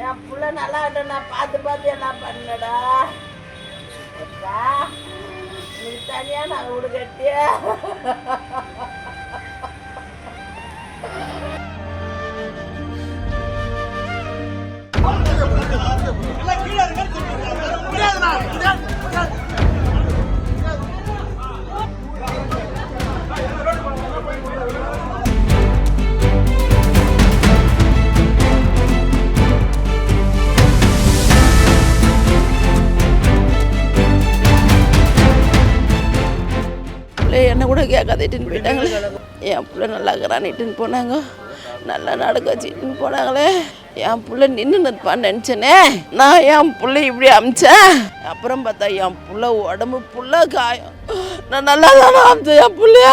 என் பிள்ளை நல்லா நான் பார்த்து பார்த்து எல்லாம் பண்ணடா அப்பா நீ தனியா நான் வீடு கட்டியா. பிள்ளை என்ன கூட கேட்காத இட்டுன்னு போயிட்டாங்களே. என் பிள்ளை நல்லா இருக்கிறான்னு இட்டுன்னு போனாங்க. நல்லா நடக்க வச்சுட்டுன்னு போனாங்களே. என் பிள்ளை நின்று நிற்பான்னு நினச்சேனே. நான் என் பிள்ளை இப்படி அமிச்சேன். அப்புறம் பார்த்தா என் பிள்ளை உடம்பு புள்ள காயம். நான் நல்லா தானே அமிச்சேன் என் பிள்ளைய.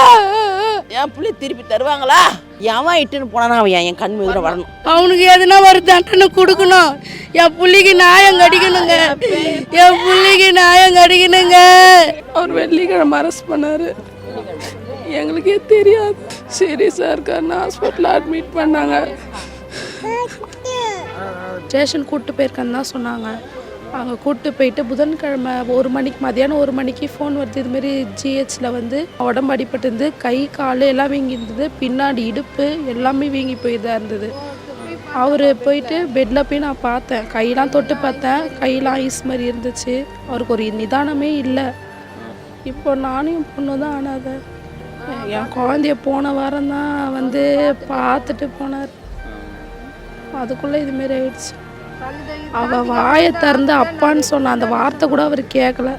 என் பிள்ளை திருப்பி தருவாங்களா? எவன் இட்டுன்னு போனானா அவன் என் கண் மீதுல வரணும். அவனுக்கு எதுனா ஒரு தண்டனை கொடுக்கணும். என் புள்ளிக்கு நியாயம் கடிக்கணுங்க. என் புள்ளிக்கு நியாயம் கடிக்கணுங்க. அவர் வெள்ளிக்கிழமை அரெஸ்ட் பண்ணார். எங்களுக்கே தெரியாது. சீரியஸாக இருக்காருன்னு ஹாஸ்பிட்டலில் அட்மிட் பண்ணாங்க. ஸ்டேஷன் கூப்பிட்டு போயிருக்கேன்னு தான் சொன்னாங்க. அங்கே கூப்பிட்டு போயிட்டு புதன்கிழமை ஒரு மணிக்கு மதியானம் ஒரு மணிக்கு ஃபோன் வருது. இதுமாரி ஜிஹெச்சில் வந்து உடம்பு அடிபட்டிருந்து கை கால் எல்லாம் வீங்கி இருந்தது. பின்னாடி இடுப்பு எல்லாமே வீங்கி போய் தான் இருந்தது. அவர் போயிட்டு பெட்டில் போய் நான் பார்த்தேன். கையெல்லாம் தொட்டு பார்த்தேன். கையெல்லாம் ஐஸ் மாதிரி இருந்துச்சு. அவருக்கு ஒரு நிதானமே இல்லை. இப்போ நானும் என் பொண்ணு தான் ஆனாத என் குழந்தைய போன வாரம் தான் வந்து பார்த்துட்டு போனார். அதுக்குள்ளே இதுமாரி ஆயிடுச்சு. அவள் வாயை திறந்து அப்பான்னு சொன்ன அந்த வார்த்தை கூட அவர் கேட்கல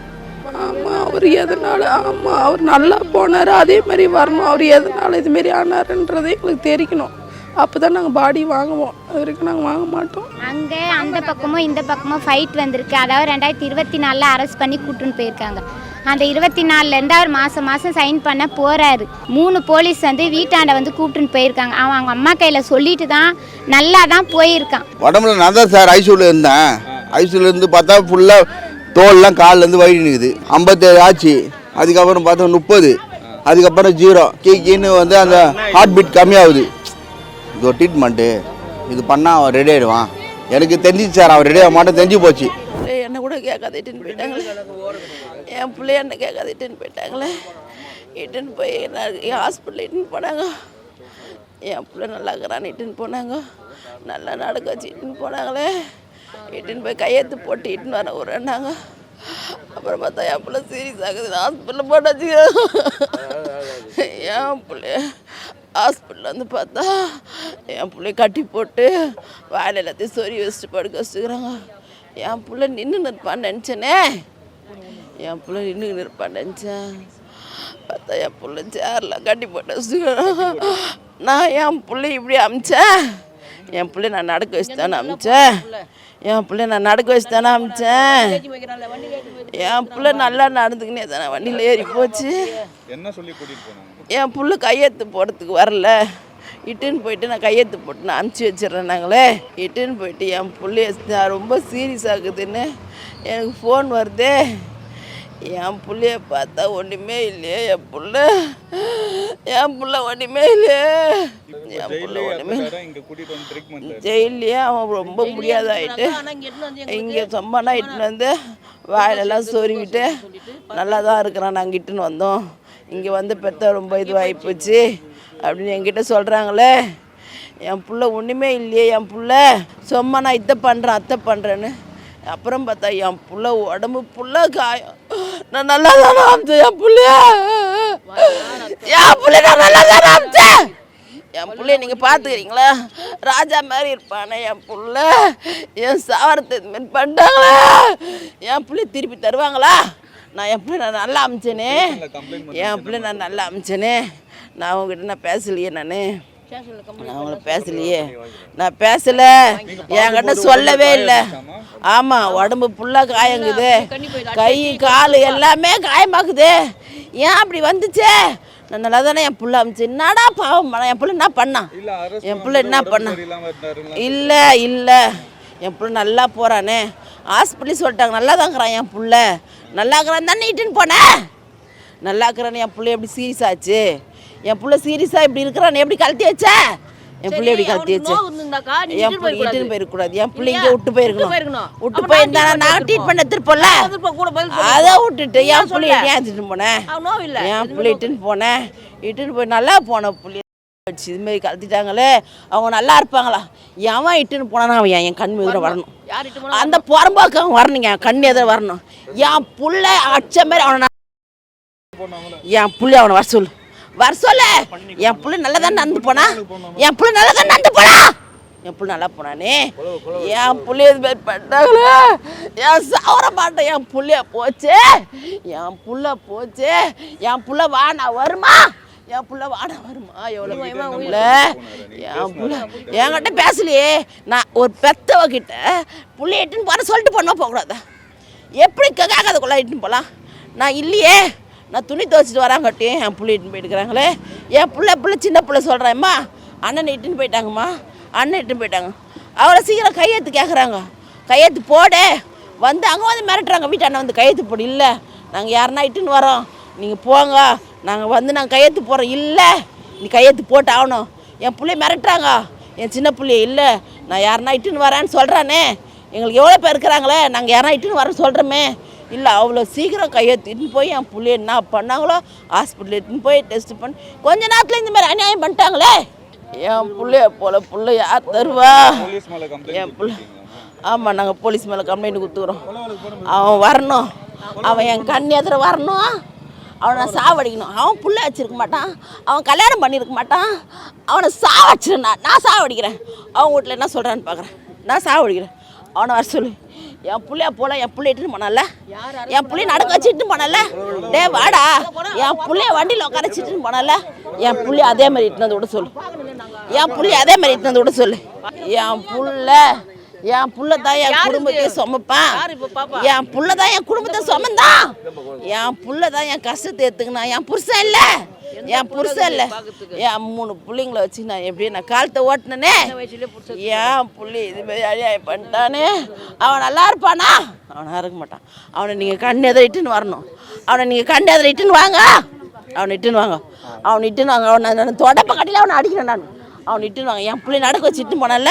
ஆமாம் அவர் எதனால ஆமாம் அவர் நல்லா போனார் அதே மாதிரி வரணும் அவர் எதனால இதுமாரி ஆனாருன்றதே எங்களுக்கு தெரிக்கணும். அப்போ தான் நாங்கள் பாடி வாங்குவோம். அது வரைக்கும் நாங்கள் வாங்க மாட்டோம். அங்கே அந்த பக்கமும் இந்த பக்கமும் ஃபைட் வந்திருக்கு. அதாவது ரெண்டாயிரத்தி இருபத்தி நாலில் அரெஸ்ட் பண்ணி கூட்டுன்னு போயிருக்காங்க. அந்த இருபத்தி நாலுலேருந்து அவர் மாதம் மாதம் சைன் பண்ண போகிறாரு மூணு போலீஸ் வந்து வீட்டாண்ட வந்து கூப்பிட்டுன்னு போயிருக்காங்க. அவன் அவங்க அம்மா கையில் சொல்லிட்டு தான் நல்லா தான் போயிருக்கான். உடம்புல நான் தான் சார் ஐசியூவில் இருந்தேன். ஐசியூவில் இருந்து பார்த்தா ஃபுல்லாக தோல்லாம் கால்லேருந்து வழி நிற்குது ஐம்பத்தேழு ஆச்சு. அதுக்கப்புறம் பார்த்தா முப்பது. அதுக்கப்புறம் ஜீரோ கீக்கின்னு வந்து அந்த ஹார்ட் பீட் கம்மியாகுது. இது ஒரு ட்ரீட்மெண்ட்டு இது பண்ணால் அவன் ரெடி ஆகிடுவான் எனக்கு தெரிஞ்சிச்சு சார் அவன் ரெடி ஆக மாட்டேன் தெரிஞ்சு போச்சு. கூட கேட்காத இட்டுன்னு போயிட்டாங்களே. என் பிள்ளைய என்ன கேட்காத இட்டுன்னு போயிட்டாங்களே. இட்டுன்னு போய் நான் ஹாஸ்பிட்டல் இட்டுன்னு போனாங்க. என் பிள்ளை நல்லா இருக்கிறான்னு இட்டுன்னு போனாங்க. நல்லா நடக்க வச்சு இட்டுன்னு போனாங்களே. இட்டுன்னு போய் கையெழுத்து போட்டு இட்டுன்னு வர விட்றாங்க அப்புறம் பார்த்தா என் பிள்ளை சீரியஸ் ஆகுது ஹாஸ்பிட்டலில் போட்டாச்சு என் பிள்ளைய ஹாஸ்பிட்டலில் வந்து பார்த்தா என் பிள்ளைய கட்டி போட்டு வாயில் எல்லாத்தையும் சொறி வச்சுட்டு படுக்க வச்சுக்கிறாங்க. என் பிள்ளை நின்று நிற்பான்னு நினச்சேனே. என் பிள்ளை நின்று நிற்பான்னு நினச்சேன். பார்த்தா என் பிள்ளை சேரில் கட்டி போட்டு வச்சுக்கிறாங்க நான் என் பிள்ளை இப்படி அமிச்சேன். என் பிள்ளை நான் நடக்க வச்சு தானே அமிச்சேன். என் பிள்ளை நான் நடக்க வச்சு தானே அமிச்சேன். என் பிள்ளை நல்லா நடந்துக்கினே தானே வண்டியில் ஏறி போச்சு. என் புள்ள கையெழுத்து போடுறதுக்கு வரல. இட்டுன்னு போயிட்டு நான் கையெழுத்து போட்டு நான் அனுப்பிச்சி வச்சிடுறேன் நாங்களே. இட்டுன்னு போயிட்டு என் பிள்ளைய ரொம்ப சீரியஸ் ஆகுதுன்னு எனக்கு ஃபோன் வருதே. என் புள்ளைய பார்த்தா ஒன்றுமே இல்லையே என் புள்ள. என் புள்ள ஒன்றுமே இல்லையே. என் புள்ள ஒன்றுமே ஜெயிலையே அவன் ரொம்ப முடியாதாயிட்டு. இங்கே சொம்மானா இட்டுன்னு வந்து வாயிலெல்லாம் சொருவிட்டு நல்லா தான் இருக்கிறான் நாங்கள் இட்டுன்னு வந்தோம். இங்கே வந்து பெத்த ரொம்ப இதுவாகி போச்சு. அப்படின்னு என்கிட்ட சொல்கிறாங்களே என் புள்ள ஒன்றுமே இல்லையே என் புள்ள. சொம்மா நான் இத்தை பண்ணுறேன் அத்தை பண்ணுறேன்னு அப்புறம் பார்த்தா என் புள்ள உடம்பு புள்ள காயம். நான் நல்லா தானே அமிச்சேன் என் புள்ளைய. என் புள்ள நான் நல்லா தானே அமிச்சேன் என் புள்ளைய நீங்கள் பார்த்துக்கிறீங்களா ராஜா மாதிரி இருப்பானே என் புள்ள. என் சாவரத்தை இது மாதிரி பண்ணிட்டாங்களே என் புள்ளைய திருப்பி தருவாங்களா? நான் என் பிள்ளை நான் நல்லா அமிச்சேனே என் பிள்ளை நான் நல்லா அமிச்சேனே நான் அவங்ககிட்ட நான் பேசலையே நான். நான் அவங்கள பேசலையே. நான் பேசல. என்கிட்ட சொல்லவே இல்லை. ஆமாம் உடம்பு ஃபுல்லாக காயங்குது. கை கால் எல்லாமே காயமாக்குது. ஏன் அப்படி வந்துச்சே? நான் நல்லா தானே என் புள்ள அமிச்சு. என்னடா பாவம் பண்ண? என் புள்ள என்ன பண்ணான் இல்ல அரசு என் புள்ள என்ன பண்ணான் இல்லை இல்லை. என் புள்ள நல்லா போகிறானே ஹாஸ்பிட்டல் சொல்லிட்டாங்க. நல்லா தாங்கிறான் என் புள்ள. நல்லா இருக்கிறான் தானே இட்டுன்னு போனேன் நல்லா இருக்கிறானே என் புள்ள எப்படி சீரியஸ் ஆச்சு? என் புள்ள சீரியஸாக இப்படி இருக்கிறான் எப்படி கழட்டி வச்ச? என் புள்ள எப்படி கழட்டி வச்ச? என் இட்டுன்னு பிள்ளை இட்டுன்னு போயிருக்கூடாது என் பிள்ளைங்க? விட்டு போயிருக்கணும். விட்டு போயிருந்தா நான் ட்ரீட்மெண்ட் கூட பதில் சொல்லு. அதை விட்டுட்டு என் சொல்ல? ஏன் எடுத்துட்டு போனேன். என் பிள்ளை இட்டுன்னு போனேன் இட்டுன்னு போய் நல்லா போன பிள்ளை வச்சு. இது மாதிரி கலத்திட்டாங்களே அவங்க நல்லா இருப்பாங்களா? எவன் இட்டுன்னு போனானா அவன் என் கண் எதிர வரணும். யார் இட்டு போனா அந்த புறம்போக்கு அவன் வரணுங்க என் கண் எதிர வரணும். என் புள்ள அடிச்ச மாதிரி அவனை நான் என் புள்ளை அவனை வர சொல்லு. வர சொல்லு. என் புள்ள நல்லா தான் நடந்து போனா. என் புள்ள நல்லா தான் நடந்து போனா. என் புள்ள நல்லா போனானே. என் புள்ளைய இது மாதிரி பண்ணிட்டாங்களே என் சவர மாட்டேன் என் புள்ளைய போச்சு. என் புள்ள போச்சு. என் புள்ள வானா வருமா? என் புள்ள வானா வருமா? எவ்வளோ புள்ள என் புள்ள என்கிட்ட பேசலையே. நான் ஒரு பெத்தவ கிட்ட புள்ளைய இட்டுன்னு போன சொல்லிட்டு பண்ண போகக்கூடாதா? எப்படி கேட்காதக்குள்ள இட்டுன்னு போகலாம் நான் இல்லையே. நான் துணி துவைச்சிட்டு வராங்கட்டியும் என் பிள்ளை இட்டுன்னு போயிட்டுக்கிறாங்களே என் பிள்ளை பிள்ளை சின்ன பிள்ளை சொல்கிறேம்மா அண்ணனை இட்டுன்னு போயிட்டாங்கம்மா. அண்ணன் இட்டுன்னு போயிட்டாங்க. அவ்வளோ சீக்கிரம் கையெழுத்து கேட்குறாங்க கையெழுத்து போடு. வந்து அங்கே வந்து மிரட்டுறாங்க. வீட்டாண்ட வந்து கையெழுத்து போடு. இல்லை நாங்கள் யாருன்னா இட்டுன்னு வரோம். நீங்கள் போங்க. நாங்கள் வந்து நாங்கள் கையெழுத்து போகிறோம் இல்லை. நீ கையெழுத்து போட்டு ஆகணும். என் பிள்ளைய மிரட்டுறாங்க. என் சின்ன பிள்ளைய இல்லை. நான் யாருன்னா இட்டுன்னு வரேன்னு சொல்கிறானே எங்களுக்கு எவ்வளோ பேர் இருக்கிறாங்களே? நாங்கள் யாரா இட்டுன்னு வரேன்னு சொல்கிறோமே இல்லை அவ்வளோ சீக்கிரம் கையெழுத்தின்னு போய் என் பிள்ளைய என்ன பண்ணாங்களோ ஹாஸ்பிட்டல் இட்டுன்னு போய் டெஸ்ட் பண்ணி கொஞ்ச நேரத்தில் இந்த மாதிரி அநியாயம் பண்ணிட்டாங்களே. என் பிள்ளைய போல பிள்ளை யார் தருவா? என் பிள்ளை ஆமாம் நாங்கள் போலீஸ் மேலே கம்ப்ளைண்ட் கொடுத்துக்குறோம். அவன் வரணும். அவன் என் கண் எதிர வரணும். அவனை சாவடிக்கணும். அவன் புள்ள வச்சிருக்க மாட்டான். அவன் கல்யாணம் பண்ணியிருக்க மாட்டான். அவனை சாவடிச்சிருந்தேன் நான் நான் சாவடிக்கிறேன். அவன் வீட்டில் என்ன சொல்கிறான்னு பார்க்குறேன் நான் சாவடிக்கிறேன். அவனை வர சொல்லு. என் புள்ளைய போல என் புள்ளைய இட்டுன்னு போனால? என் புள்ளைய நடக்க வச்சு இட்டுன்னு போனால? டே வாடா. என் புள்ளைய வண்டியில் உட்கார வச்சுட்டு போனால? என் புள்ளைய அதே மாதிரி இட்டுனது விட சொல்லு. என் புள்ளைய அதே மாதிரி இட்டுனது விட சொல்லு. என் புள்ள என் புள்ள தான் என் குடும்பத்தை சுமப்பான். என் புள்ள தான் என் குடும்பத்தை சுமந்தான். என் புள்ள தான் என் கஷ்டத்தை எடுத்துக்கினான் என் புருஷன் இல்லை. என் புருஷன் இல்லை. என் மூணு பிள்ளைங்கள வச்சு நான் எப்படி நான் காலத்தை ஓட்டினனே? என் புள்ளி இது மாதிரி அநியாயம் பண்ணிட்டானே. அவன் நல்லா இருப்பானா? அவனாக இருக்க மாட்டான். அவனை நீங்கள் கண் எதிர இட்டுன்னு வரணும். அவனை நீங்கள் கண் எதிர இட்டுன்னு வாங்க. அவனை இட்டுன்னு வாங்க. அவனை இட்டுன்னு வாங்க. அவனை நான் தொடப்ப கட்டில அவனை அடிக்கிறேன் நான். அவனை இட்டுன்னு வாங்க. என் பிள்ளை நடக்க வச்சு இட்டுன்னு போனால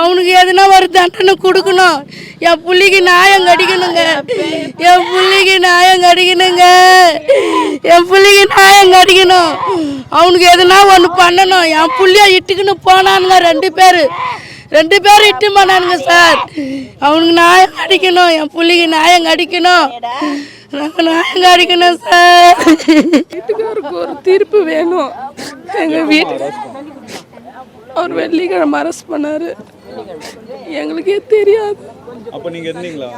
அவனுக்கு எதுனா ஒரு தண்டனை கொடுக்கணும். என் பிள்ளைக்கு நியாயம் கடிக்கணுங்க. என் பிள்ளைக்கு நியாயம் கடிக்கணுங்க. என் பிள்ளைக்கு நியாயம் கடிக்கணும். அவனுக்கு எதுனா ஒன்று பண்ணணும். என் பிள்ளைய இட்டுக்குன்னு போனானுங்க ரெண்டு பேர். ரெண்டு பேரும் இட்டு போனானுங்க சார். அவனுக்கு நியாயம் கடிக்கணும் என் புள்ளிக்கு நியாயம் கடிக்கணும். நாங்கள் நியாயம் கடிக்கணும் சார். வீட்டுக்காருக்கு ஒரு தீர்ப்பு வேணும். எங்கள் வீட்டு அவர் வெள்ளிக்கிழமை அரெஸ்ட் பண்ணாரு. எங்களுக்கே தெரியாது. அப்ப நீங்க இருந்தீங்களா.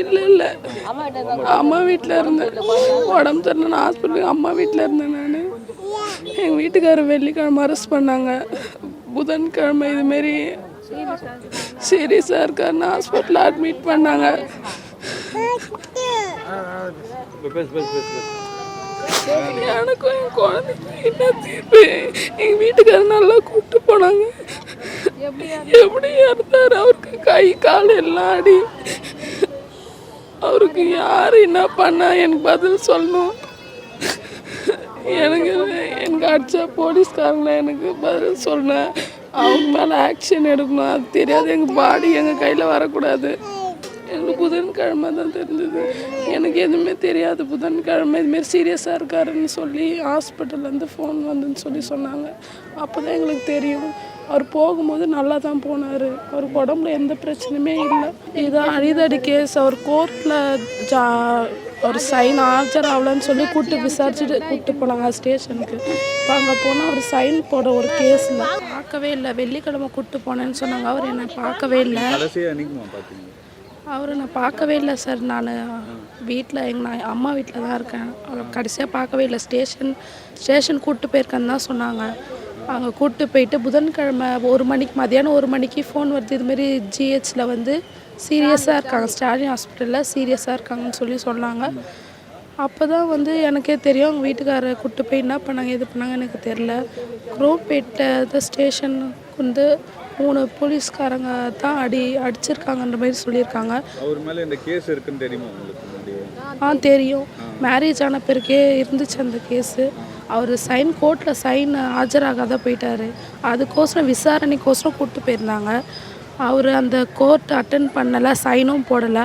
இல்லை இல்லை. அம்மா வீட்டில் இருந்தேன். உடம்பு சரியில்லை ஹாஸ்பிட்டலுக்கு அம்மா வீட்டில் இருந்தேன் நான். எங்கள் வீட்டுக்காரர் வெள்ளிக்கிழமை அரெஸ்ட் பண்ணாங்க. புதன்கிழமை இதுமாரி சீரியஸாக இருக்காருன்னு ஹாஸ்பிட்டலில் அட்மிட் பண்ணாங்க. எனக்கும் என் குழந்தைக்கும் என்ன தீர்ப்பு எங்கள் வீட்டுக்காரர் நல்லா கூப்பிட்டு போனாங்க. எப்படி இருந்தார் அவருக்கு கை கால் எல்லாம் அடி. அவருக்கு யார் என்ன பண்ணா? எனக்கு பதில் சொல்லணும். எனக்கு எனக்கு அடிச்சா போலீஸ்காரங்கள எனக்கு பதில் சொன்னேன் அவங்க மேலே ஆக்ஷன் எடுக்கணும். அது தெரியாது. எங்கள் பாடி எங்கள் கையில் வரக்கூடாது. எனக்கு புதன்கிழமை தான் தெரிஞ்சது. எனக்கு எதுவுமே தெரியாது. புதன்கிழமை இதுமாரி சீரியஸாக இருக்காருன்னு சொல்லி ஹாஸ்பிட்டல்லேருந்து ஃபோன் வந்துன்னு சொல்லி சொன்னாங்க. அப்போ தான் எங்களுக்கு தெரியும். அவர் போகும்போது நல்லா தான் போனார். அவருக்கு உடம்புல எந்த பிரச்சனையுமே இல்லை. இதான் அடிதடி கேஸ் அவர் கோர்ட்டில் ஜா ஒரு சைன் ஆஜர் ஆகலன்னு சொல்லி கூப்பிட்டு விசாரிச்சுட்டு கூப்பிட்டு போனாங்க ஸ்டேஷனுக்கு. இப்போ அங்கே போனால் அவர் சைன் போட ஒரு கேஸில் பார்க்கவே இல்லை. வெள்ளிக்கிழமை கூப்பிட்டு போனேன்னு சொன்னாங்க. அவர் என்னை பார்க்கவே இல்லை. அவரை நான் பார்க்கவே இல்லை சார் நான் வீட்டில் எங்கள் நான் அம்மா வீட்டில் தான் இருக்கேன். அவரை கடைசியாக பார்க்கவே இல்லை. ஸ்டேஷன் ஸ்டேஷன் கூப்பிட்டு போயிருக்கேன்னு தான் சொன்னாங்க. அங்கே கூப்பிட்டு போயிட்டு புதன்கிழமை ஒரு மணிக்கு மதியானம் ஒரு மணிக்கு ஃபோன் வருது. இதுமாரி ஜிஹெச்சில் வந்து சீரியஸாக இருக்காங்க. ஸ்டாலின் ஹாஸ்பிட்டலில் சீரியஸாக இருக்காங்கன்னு சொல்லி சொன்னாங்க. அப்போ தான் வந்து எனக்கே தெரியும். அவங்க வீட்டுக்காரரை கூப்பிட்டு போய் என்ன பண்ணாங்க இது பண்ணாங்க எனக்கு தெரில குரோம்பேட்டை ஸ்டேஷன் வந்து மூணு போலீஸ்காரங்க தான் அடி அடிச்சிருக்காங்கன்ற மாதிரி சொல்லியிருக்காங்க. அவர் மேல இந்த கேஸ் இருக்குன்னு தெரியுமா உங்களுக்கு? ஆ தெரியும். மேரேஜ் ஆன பிறகே இருந்துச்சு அந்த கேஸு அவர் சைன் கோர்ட்டில் சைன் ஆஜராகாத போயிட்டாரு. அதுக்கோசரம் விசாரணைக்கோசரம் கூப்பிட்டு போயிருந்தாங்க. அவர் அந்த கோர்ட் அட்டன் பண்ணலை சைனும் போடலை.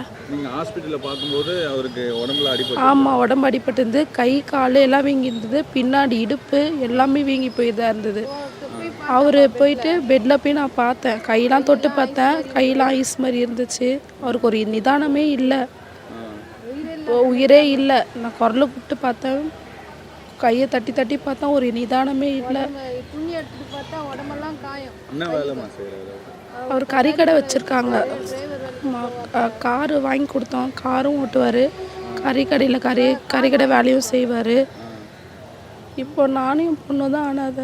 ஹாஸ்பிட்டல்ல பார்க்கும்போது அவருக்கு உடம்புல அடிபட்டு ஆமாம் உடம்பு அடிபட்டிருந்து கை கால் எல்லாம் வீங்கி இருந்தது. பின்னாடி இடுப்பு எல்லாமே வீங்கி போய் தான் இருந்தது. அவர் போயிட்டு பெட்டில் போய் நான் பார்த்தேன். கையெல்லாம் தொட்டு பார்த்தேன். கையெல்லாம் ஐஸ் மாதிரி இருந்துச்சு. அவருக்கு ஒரு நிதானமே இல்லை. உயிரே இல்லை. நான் குரலை கூப்பிட்டு பார்த்தேன். கையை தட்டி தட்டி பார்த்தா ஒரு நிதானமே இல்லை. என்ன வேலைமா செய்யறாரு அவர் கறிக்கடை வச்சுருக்காங்க. காரு வாங்கி கொடுத்தோம். காரும் ஓட்டுவார். கறிக்கடையில் கறி கறிக்கடை வேலையும் செய்வார். இப்போ நானும் என் பொண்ணு தான் ஆனாத.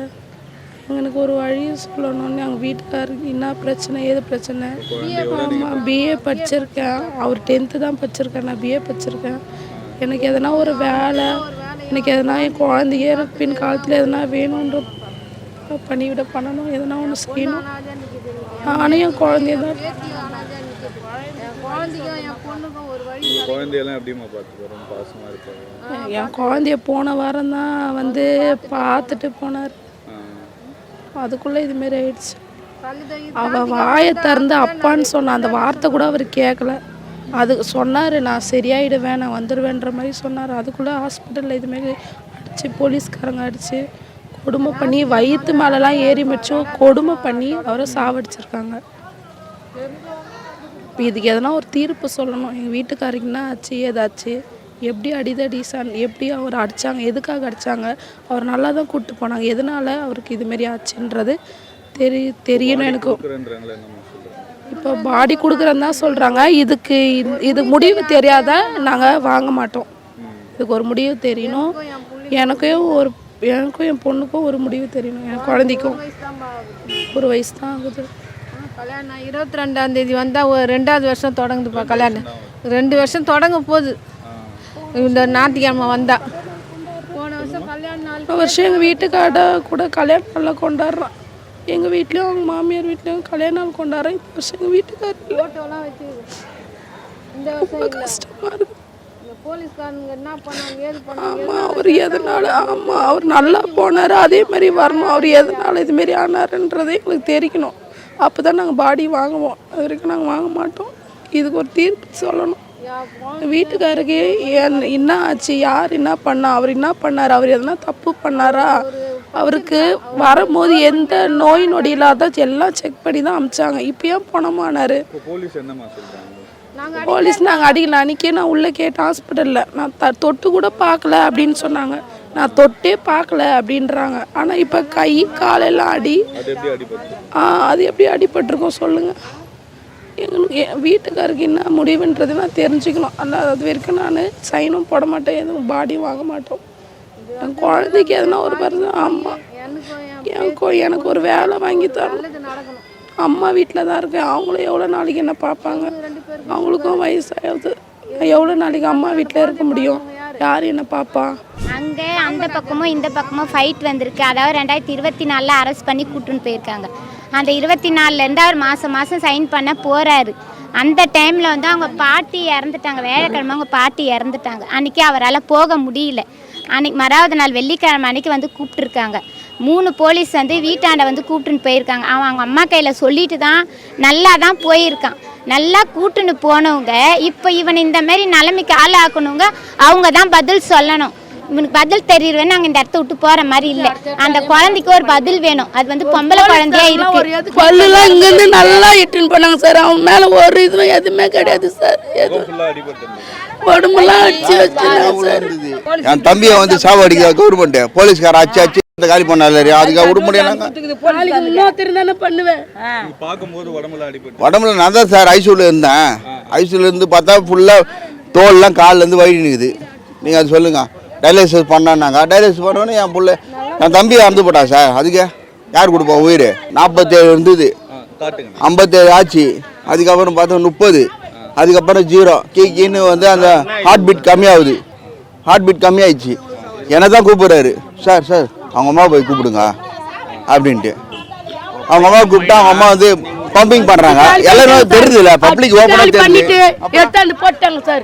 எனக்கு ஒரு வழியை சொல்லணும்னு எங்கள் வீட்டுக்காருக்கு என்ன பிரச்சனை ஏது பிரச்சனை? ஆமாம் பிஏ படிச்சிருக்கேன். அவர் டென்த்து தான் படிச்சிருக்கேன். நான் பிஏ படிச்சிருக்கேன். எனக்கு எதனா ஒரு வேலை எனக்கு எதனா என் குழந்தைய எனக்கு பின் காலத்தில் எதனா வேணுன்ற பண்ணிவிட பண்ணணும் எதனா ஒன்று செய்யணும். நானும் என் குழந்தைய தான் என் குழந்தைய போன வாரம் தான் வந்து பார்த்துட்டு போனார். அதுக்குள்ளே இதுமாரி ஆயிடுச்சு. அவ வாயை திறந்து அப்பான்னு சொன்ன அந்த வார்த்தை கூட அவர் கேட்கல அது சொன்னார் நான் சரியாயிடுவேன் நான் வந்துடுவேன்ற மாதிரி சொன்னார். அதுக்குள்ளே ஹாஸ்பிட்டலில் இதுமாரி அடித்து போலீஸ்காரங்க அடித்து கொடுமை பண்ணி வயிற்று மேலெலாம் ஏறி மிச்சம் கொடுமை பண்ணி அவரை சாவடிச்சிருக்காங்க. இப்போ இதுக்கு எதனா ஒரு தீர்ப்பு சொல்லணும். எங்கள் வீட்டுக்காரருக்கு ஆச்சு ஏதாச்சு? எப்படி அடிதடி சன் எப்படி அவர் அடித்தாங்க எதுக்காக அடித்தாங்க அவர் நல்லா தான் கூப்பிட்டு போனாங்க. எதனால அவருக்கு இதுமாரி ஆச்சுன்றது தெரி தெரியணும் எனக்கு. இப்போ பாடி கொடுக்குறேன்னு தான் சொல்கிறாங்க இதுக்கு இது- முடிவு தெரியாத நாங்கள் வாங்க மாட்டோம். இதுக்கு ஒரு முடிவு தெரியணும். எனக்கும் ஒரு எனக்கும் என் பொண்ணுக்கும் ஒரு முடிவு தெரியணும். என் குழந்தைக்கும். ஒரு வயசு தான் ஆகுது. கல்யாணம் இருபத்தி ரெண்டாம் தேதி வந்தால் ஒரு ரெண்டாவது வருஷம் தொடங்குதுப்பா கல்யாணம். ரெண்டு வருஷம் தொடங்க போகுது. இந்த ஞாயிற்றுக்கிழமை வந்தா. போன வருஷம் கல்யாண நாள். இந்த வருஷம் எங்கள் வீட்டுக்கார கூட கல்யாண நாளில் கொண்டாடுறான் எங்கள் வீட்லேயும் அவங்க மாமியார் வீட்லேயும் கல்யாண நாள் கொண்டாடுறேன் இந்த வருஷம் எங்கள் வீட்டுக்காரர் ரொம்ப கஷ்டமாக இருக்கு. இந்த போலீஸ்காரங்க என்ன பண்ணாங்க ஏது பண்ணாங்க ஆமாம் அவர் எதனால ஆமாம் அவர் நல்லா போனார் அதே மாதிரி வரணும் அவர் எதனால இதுமாரி ஆனாருன்றதே எங்களுக்கு தெரியணும் அப்போ தான் நாங்கள் பாடி வாங்குவோம். அது வரைக்கும் நாங்கள் வாங்க மாட்டோம். இதுக்கு ஒரு தீர்ப்பு சொல்லணும். வீட்டுக்காருக்கு என்ன ஆச்சு யார் என்ன பண்ணா அவர் என்ன பண்ணார் அவர் எதனா தப்பு பண்ணாரா? அவருக்கு வரும்போது எந்த நோய் நொடி இல்லாத எல்லாம் செக் பண்ணி தான் அமிச்சாங்க. இப்போ ஏன் பணமானார்? இப்போ போலீஸ் என்னம்மா சொல்றாங்க? போலீஸ் நாங்கள் அடிக்கல. அன்றைக்கே நான் உள்ளே கேட்டேன் ஹாஸ்பிட்டலில் நான் த தொட்டு கூட பார்க்கல அப்படின்னு சொன்னாங்க. நான் தொட்டே பார்க்கல அப்படின்றாங்க. ஆனால் இப்போ கை காலெல்லாம் அடி. அது எப்படி அடிபட்டு ஆ, அது எப்படி அடிபட்டிருக்கோம் சொல்லுங்கள் எங்களுக்கு என் வீட்டுக்காருக்கு என்ன முடிவுன்றது நான் தெரிஞ்சுக்கணும். அல்ல அது வரைக்கும் நான் சைனும் போட மாட்டேன். எதுவும் பாடியும் வாங்க மாட்டோம். என் குழந்தைக்கு எதனா ஒரு பரிசு ஆமாம் எனக்கும் எனக்கு ஒரு வேலை வாங்கி தரணும். அம்மா வீட்டில் தான் இருக்கேன். அவங்களும் எவ்வளோ நாளைக்கு என்ன பார்ப்பாங்க? அவங்களுக்கும் வயசாகுது எவ்வளோ நாளைக்கு அம்மா வீட்டில் இருக்க முடியும்? யார் என்ன பார்ப்பா? அங்கே அந்த பக்கமும் இந்த பக்கமும் ஃபைட் வந்திருக்கு. அதாவது ரெண்டாயிரத்தி இருபத்தி நாலில் அரெஸ்ட் பண்ணி கூட்டுன்னு போயிருக்காங்க. அந்த இருபத்தி நாலுலேருந்து அவர் மாதம் மாதம் சைன் பண்ண போகிறாரு அந்த டைமில் வந்து அவங்க பாட்டி இறந்துட்டாங்க. வேலைக்கிழமை அவங்க பாட்டி இறந்துட்டாங்க. அன்றைக்கி அவரால் போக முடியல. அன்றைக்கி மறாவது நாள் வெள்ளிக்கிழமை அன்றைக்கி வந்து கூப்பிட்ருக்காங்க மூணு போலீஸ் வந்து வீட்டாண்ட வந்து கூப்பிட்டுன்னு போயிருக்காங்க. அவன் அவங்க அம்மா கையில் சொல்லிட்டு தான் நல்லா தான் போயிருக்கான். நல்லா கூட்டுன்னு போனவங்க இப்போ இவன் இந்த மாதிரி நிலைமைக்கு ஆளாக்கணுங்க அவங்க தான் பதில் சொல்லணும். இவனுக்கு பதில் தெரியுறவே நாங்கள் இந்த இடத்த விட்டு போகிற மாதிரி இல்லை. அந்த குழந்தைக்கு ஒரு பதில் வேணும். அது வந்து பொம்பளை குழந்தையா இருக்கு. பல்லுலாம் இங்கேருந்து நல்லா இட்டுன்னு போனாங்க சார். அவன் மேலே ஒரு இதுவும் எதுவுமே கிடையாது சார். எது ஃபுல்லா அடிச்சு வச்சு என் தம்பியை வந்து சாவடிக்க கவர்மெண்ட் போலீஸ்கார அச்சு அச்சு இந்த காலி பண்ணாரு அதுக்காக விட பண்ணுவேன். நீங்க பார்க்கும்போது உடம்புல நான் தான் சார் ஐசூல இருந்தேன். ஐசூல இருந்து பார்த்தா ஃபுல்லாக தோல்லாம் கால்ல இருந்து வழி நிற்குது நீங்கள் அது சொல்லுங்கள் டயாலிசிஸ் பண்ணான்னாங்க. டயாலிசிஸ் பண்ணோன்னே என் புள்ள என் தம்பி இறந்து போட்டான் சார். அதுக்கு யார் கொடுப்பா உயிர்? நாற்பத்தேழு இருந்தது. ஐம்பத்தேழு ஆச்சு. அதுக்கப்புறம் பார்த்தா முப்பது. அதுக்கப்புறம் ஜீரோ. கீ கீன்னு வந்து அந்த ஹார்ட் பீட் கம்மியாகுது. ஹார்ட் பீட் கம்மியாயிடுச்சு. என்னை தான் கூப்பிடுறாரு. சார் சார் அவங்க அம்மா போய் கூப்பிடுங்க. அப்படின்ட்டு. அவங்க அம்மா கூப்பிட்டா அவங்க அம்மா வந்து பம்பிங் பண்றாங்க. எல்லாரும் தெரியுது இல்ல பப்ளிக் ஓப்பனாக தெரியுது. போட்டாங்க சார்.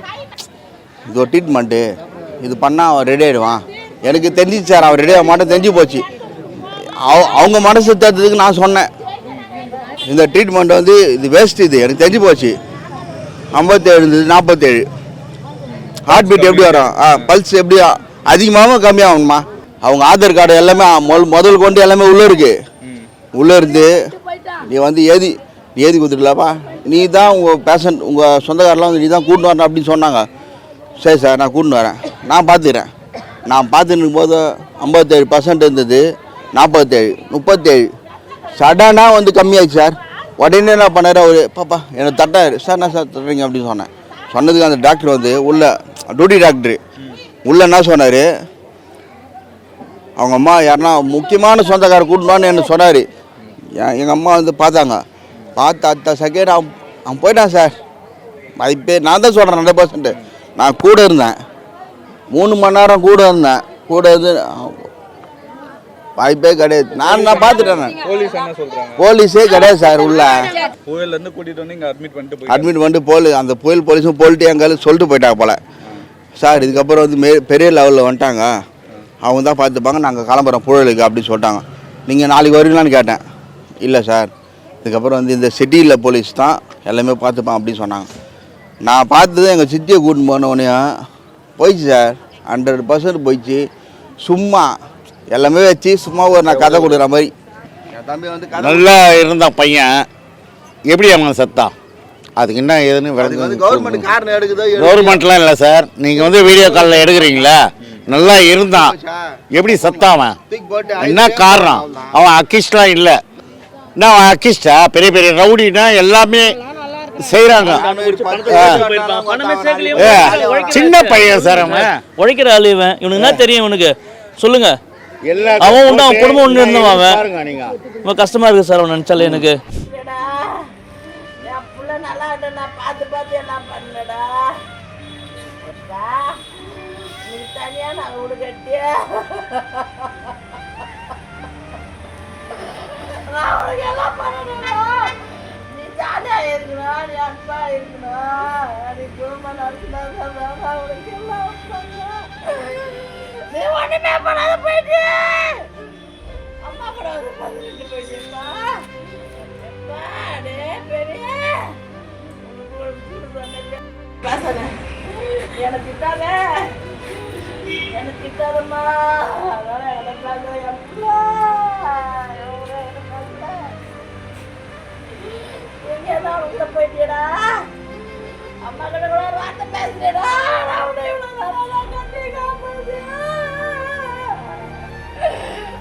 இது ஒரு ட்ரீட்மெண்ட்டு இது பண்ணா அவன் ரெடி ஆயிடுவான். எனக்கு தெரிஞ்சிச்சு சார் அவர் ரெடியாக மாட்டோம் தெரிஞ்சு போச்சு. அவ- அவங்க மனசு தேர்த்ததுக்கு நான் சொன்னேன். இந்த ட்ரீட்மெண்ட் வந்து இது வேஸ்ட் இது. எனக்கு தெரிஞ்சு போச்சு. ஐம்பத்தேழு இருந்தது நாற்பத்தேழு ஹார்ட் பீட் எப்படி வரும்? ஆ பல்ஸ் எப்படி அதிகமாகவும் கம்மியாகணுமா அவங்க ஆதார் கார்டு எல்லாமே முதல் முதல் கொண்டு எல்லாமே உள்ளே இருக்கு. உள்ளே இருந்து நீ வந்து ஏதி நீ ஏதி கொடுத்துடலாப்பா. நீ தான் உங்கள் பேஷண்ட் உங்கள் சொந்தக்காரெலாம் வந்து நீ தான் கூட்டு வரணும் அப்படின்னு சொன்னாங்க. சரி சார் நான் கூட்டின்னு வரேன். நான் பார்த்துக்கிறேன். நான் பார்த்துன்னு இருக்கும்போது ஐம்பத்தேழு பர்சன்ட் இருந்தது நாற்பத்தேழு முப்பத்தேழு. சடனாக வந்து கம்மியாச்சு சார் உடனே என்ன பண்ணார் அவர் பாப்பா எனக்கு தட்டாரு சார் என்ன சார் தட்டுறீங்க? அப்படின்னு சொன்னேன். சொன்னதுக்கு அந்த டாக்டர் வந்து உள்ள டூட்டி டாக்டர் உள்ள என்ன சொன்னார்? அவங்க அம்மா யாருன்னா முக்கியமான சொந்தக்கார கூட்டணும்னு என்ன சொன்னார். எங்கள் அம்மா வந்து பார்த்தாங்க. பார்த்து அடுத்த செகண்ட் அவன் அவன் போயிட்டான் சார் மதிப்பே நான் தான் சொல்கிறேன் ஹண்ட்ரட் பர்சன்ட்டு நான் கூட இருந்தேன். மூணு மணி நேரம் கூட இருந்தேன். கூட இருந்து வாய்ப்பே கிடையாது. நான் நான் பார்த்துட்டேன் போலீஸ் என்ன சொல்றாங்க? போலீஸே கிடையாது சார் உள்ள. புயல்ல இருந்து கூட்டிட்டு வந்து இங்க அட்மிட் பண்ணிட்டு அட்மிட் பண்ணிட்டு போலீஸ் அந்த புயல் போலீஸும் போல்ட்டு எங்காலும் சொல்லிட்டு போயிட்டாங்க போல. சார் இதுக்கப்புறம் வந்து மே பெரிய லெவலில் வந்துட்டாங்க. அவங்க தான் பார்த்துப்பாங்க நாங்கள் கிளம்புறோம் புழலுக்கு அப்படின்னு சொல்லிட்டாங்க. நீங்கள் நாளைக்கு வருவீங்களான்னு கேட்டேன். இல்லை சார் இதுக்கப்புறம் வந்து இந்த சிட்டியில் போலீஸ் தான் எல்லாமே பார்த்துப்பான் அப்படின்னு சொன்னாங்க. நான் பார்த்தது எங்கள் சித்தியை கூட்டின்னு போனவொடனே போயிடுச்சு சார் ஹண்ட்ரட் பர்சன்ட் போயிடுச்சு. சும்மா எல்லாமே வச்சு சும்மா ஒரு நான் கதை கொடுக்குற மாதிரி. என் தம்பி வந்து கதை நல்லா இருந்தான் பையன். எப்படி அவன் செத்தான் அதுக்கு என்ன ஏதுன்னு அதுக்கு வந்து கவர்மெண்ட் காரணம் எடுக்குதோ கவர்மெண்ட்லாம் இல்லை சார். நீங்கள் வந்து வீடியோ காலில் எடுக்கிறீங்களா? நல்லா இருந்தான். எப்படி செத்தாவன் தூக்கி போட்டு என்ன காரணம்? அவன் அக்கிஸ்ட்லாம் இல்லை. என்ன அவன் அக்கிஸ்டா பெரிய பெரிய ரவுடினா எல்லாமே செய்கிறாங்க சின்ன பையன் சார் அவன். உழைக்கிற ஆளு இவன். இவனுக்கு என்ன தெரியும் இவனுக்கு? சொல்லுங்க. எல்லா அவன் உண்டு, அவன் குடும்பம் உண்டு இருந்தவன் அவன். ரொம்ப கஷ்டமா இருக்கு சார் அவன் நினைச்சாலே எனக்கு. இருக்கணும் நீ ஒண்ணுமே பண்ணாத போயிட்டு. அம்மா கூட வந்து பதினெட்டு போயிட்டுப்பா பெரிய. உனக்கு ஒரு திட்டாத. திட்டாதம்மா. அதனால எப்பா அம்மா கிட்ட கூட வார்த்தை பேசுறேடா நான் உன்னை நேரம்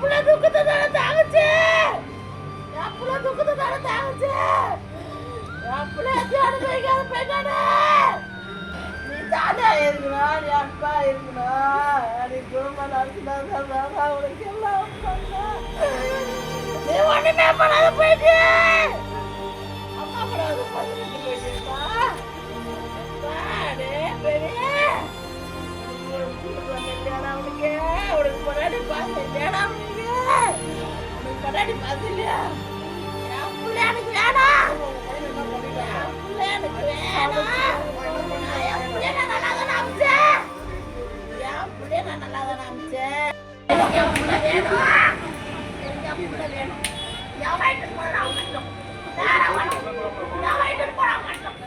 என் துக்கத்தை தானே தாங்குச்சு? என் துக்கத்தை தானே தாங்குச்சு? என் அனுபவிக்காத போயிட்டானே நீ தானே இருக்கணும் நீ இருக்கணும். நீ குடும்பம் நடத்தினா உனக்கு எல்லாம் நீ ஒண்ணுமே பண்ணாத போயிட்டு முன்னாடி பாசம் இல்லையாடா உனக்கு? உனக்கு முன்னாடி பாசம் இல்லையா என் பிள்ளை எனக்கு வேணாம் என் பிள்ளை எனக்கு வேணாம் என் நான் நல்லா தானே அமிச்சேன்? என் நான் நல்லா தானே அமிச்சேன்? எனக்கு என் பிள்ளை வேணும். எனக்கு என் பிள்ளை வேணும். என் போனா